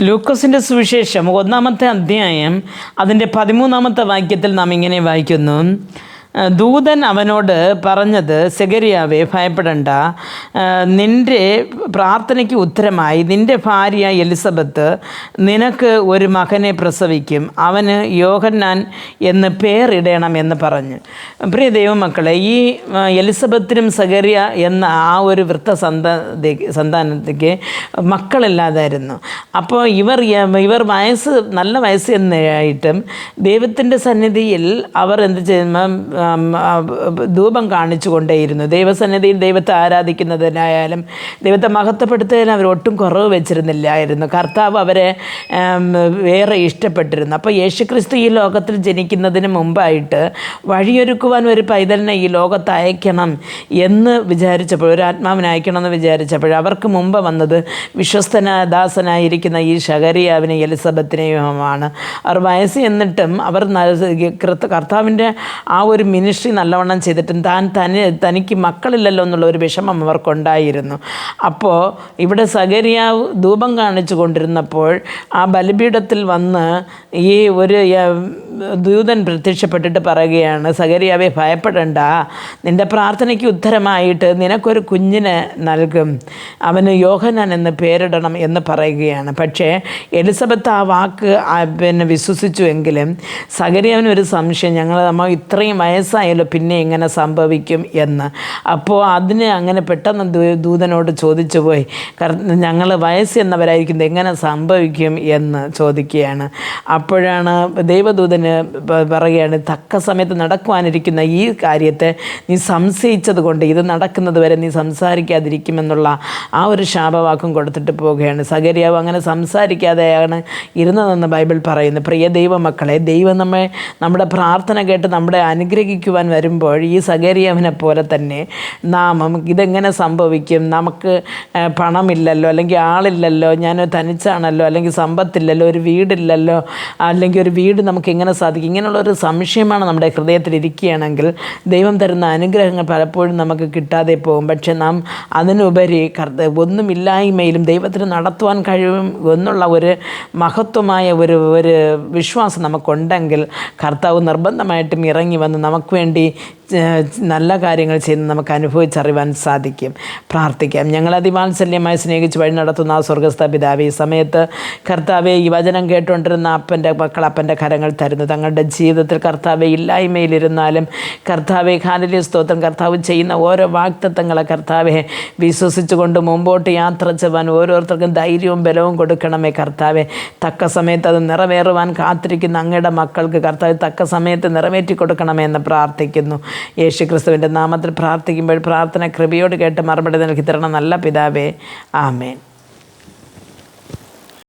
ലൂക്കോസിന്റെ സുവിശേഷം ഒന്നാമത്തെ അധ്യായം അതിന്റെ പതിമൂന്നാമത്തെ വാക്യത്തിൽ നാം ഇങ്ങനെ വായിക്കുന്നു. ദൂതൻ അവനോട് പറഞ്ഞത് സെഗരിയാവെ ഭയപ്പെടണ്ട. നിന്റെ പ്രാർത്ഥനയ്ക്ക് ഉത്തരമായി നിന്റെ ഭാര്യ എലിസബത്ത് നിനക്ക് ഒരു മകനെ പ്രസവിക്കും അവന് യോഹന്നാൻ എന്ന് പേരിടണം എന്ന് പറഞ്ഞു. പ്രിയ ദൈവമക്കളെ ഈ എലിസബത്തിനും സെഗരിയ എന്ന ആ ഒരു വൃത്ത സന്താ സന്താനത്തേക്ക് മക്കളില്ലാതായിരുന്നു. അപ്പോൾ ഇവർ ഇവർ വയസ്സ് നല്ല വയസ്സ് എന്നായിട്ടും ദൈവത്തിന്റെ സന്നിധിയിൽ അവർ എന്ത് ചെയ്യുമ്പം ധൂപം കാണിച്ചു കൊണ്ടേയിരുന്നു ദൈവസന്നിധിയിൽ ദൈവത്തെ ആരാധിക്കുന്നതിനായാലും ദൈവത്തെ മഹത്വപ്പെടുത്തുന്നതിന് അവർ ഒട്ടും കുറവ് വെച്ചിരുന്നില്ലായിരുന്നു. കർത്താവ് അവരെ വേറെ ഇഷ്ടപ്പെട്ടിരുന്നു. അപ്പോൾ യേശുക്രിസ്തു ഈ ലോകത്തിൽ ജനിക്കുന്നതിന് മുമ്പായിട്ട് വഴിയൊരുക്കുവാൻ ഒരു പൈതലിനെ ഈ ലോകത്ത് അയക്കണം എന്ന് വിചാരിച്ചപ്പോൾ ഒരു ആത്മാവിനെ അയക്കണം എന്ന് വിചാരിച്ചപ്പോൾ അവർക്ക് മുമ്പ് വന്നത് വിശ്വസ്തന ദാസനായിരിക്കുന്ന ഈ ശകരിയാവിനെ എലിസബത്തിനെയുമാണ്. അവർ വയസ്സ് എന്നിട്ടും അവർ കർത്താവിന്റെ ആ ഒരു മിനിസ്ട്രി നല്ലവണ്ണം ചെയ്തിട്ടും താൻ തനി തനിക്ക് മക്കളില്ലല്ലോ എന്നുള്ള ഒരു വിഷമം അവർക്കുണ്ടായിരുന്നു. അപ്പോൾ ഇവിടെ സഗരിയാവ് ധൂപം കാണിച്ചു കൊണ്ടിരുന്നപ്പോൾ ആ ബലിപീഠത്തിൽ വന്ന് ഈ ഒരു ദൂതൻ പ്രത്യക്ഷപ്പെട്ടിട്ട് പറയുകയാണ് സഗരിയാവെ ഭയപ്പെടണ്ട. നിന്റെ പ്രാർത്ഥനയ്ക്ക് ഉത്തരമായിട്ട് നിനക്കൊരു കുഞ്ഞിനെ നൽകും. അവന് യോഹനാൻ എന്ന് പേരിടണം എന്ന് പറയുകയാണ്. പക്ഷേ എലിസബത്ത് ആ വാക്ക് പിന്നെ വിശ്വസിച്ചു എങ്കിലും സഗരിയാവിന് ഒരു സംശയം ഞങ്ങൾ നമ്മൾ ഇത്രയും വയസ്സായാലോ പിന്നെ എങ്ങനെ സംഭവിക്കും എന്ന്. അപ്പോൾ അതിന് അങ്ങനെ പെട്ടെന്ന് ദൂതനോട് ചോദിച്ചു പോയി ഞങ്ങൾ വയസ്സ് എന്നവരായിരിക്കുന്നത് എങ്ങനെ സംഭവിക്കും എന്ന് ചോദിക്കുകയാണ്. അപ്പോഴാണ് ദൈവദൂതന് പറയുകയാണ് തക്ക സമയത്ത് നടക്കുവാനിരിക്കുന്ന ഈ കാര്യത്തെ നീ സംശയിച്ചത് കൊണ്ട് ഇത് നടക്കുന്നത് വരെ നീ സംസാരിക്കാതിരിക്കുമെന്നുള്ള ആ ഒരു ശാപവാക്കും കൊടുത്തിട്ട് പോവുകയാണ്. സഗരിയാവ് അങ്ങനെ സംസാരിക്കാതെയാണ് ഇരുന്നതെന്ന് ബൈബിൾ പറയുന്നത് പ്രിയ ദൈവമക്കളെ ദൈവം നമ്മെ നമ്മുടെ പ്രാർത്ഥന കേട്ട് നമ്മളെ അനുഗ്രഹിക്കുവാൻ വരുമ്പോൾ ഈ സഗരിയാവിനെ പോലെ തന്നെ നാമം ഇതെങ്ങനെ സംഭവിക്കും? നമുക്ക് പണമില്ലല്ലോ അല്ലെങ്കിൽ ആളില്ലല്ലോ ഞാൻ തനിച്ചാണല്ലോ അല്ലെങ്കിൽ സമ്പത്തില്ലല്ലോ ഒരു വീടില്ലല്ലോ അല്ലെങ്കിൽ ഒരു വീട് നമുക്ക് എങ്ങനെ സാധിക്കും? ഇങ്ങനെയുള്ള ഒരു സംശയമാണ് നമ്മുടെ ഹൃദയത്തിൽ ഇരിക്കുകയാണെങ്കിൽ ദൈവം തരുന്ന അനുഗ്രഹങ്ങൾ പലപ്പോഴും നമുക്ക് കിട്ടാതെ പോകും. പക്ഷെ നാം അതിനുപരി കർത്ത ഒന്നുമില്ലായ്മയിലും ദൈവത്തിന് നടത്തുവാൻ കഴിയും എന്നുള്ള ഒരു മഹത്വമായ ഒരു ഒരു വിശ്വാസം നമുക്കുണ്ടെങ്കിൽ കർത്താവ് നിർബന്ധമായിട്ടും ഇറങ്ങി വന്ന് നമുക്ക് വേണ്ടി ഏഹ്, നല്ല കാര്യങ്ങൾ ചെയ്ത് നമുക്ക് അനുഭവിച്ചറിവാൻ സാധിക്കും. പ്രാർത്ഥിക്കാം. ഞങ്ങൾ അതിവാത്സല്യമായി സ്നേഹിച്ച് വഴി നടത്തുന്ന ആ സ്വർഗസ്ഥ പിതാവ് ഈ സമയത്ത് കർത്താവെ ഈ വചനം കേട്ടുകൊണ്ടിരുന്ന അപ്പന്റെ മക്കൾ അപ്പന്റെ കരങ്ങൾ തരുന്നു. തങ്ങളുടെ ജീവിതത്തിൽ കർത്താവെ ഇല്ലായ്മയിലിരുന്നാലും കർത്താവെ ഖാലിലെ സ്തോത്രം. കർത്താവ് ചെയ്യുന്ന ഓരോ വാക്തത്വങ്ങളെ കർത്താവെ വിശ്വസിച്ചുകൊണ്ട് മുമ്പോട്ട് യാത്ര ചെയ്യുവാൻ ഓരോരുത്തർക്കും ധൈര്യവും ബലവും കൊടുക്കണമേ കർത്താവെ. തക്ക സമയത്ത് അത് നിറവേറുവാൻ കാത്തിരിക്കുന്ന അങ്ങയുടെ മക്കൾക്ക് കർത്താവ് തക്ക സമയത്ത് നിറവേറ്റി കൊടുക്കണമേ എന്ന് പ്രാർത്ഥിക്കുന്നു. യേശു ക്രിസ്തുവിന്റെ നാമത്തിൽ പ്രാർത്ഥിക്കുമ്പോൾ പ്രാർത്ഥന കൃപയോട് കേട്ട് മറുപടി നൽകി തരണം. നല്ല പിതാവേ ആമേൻ.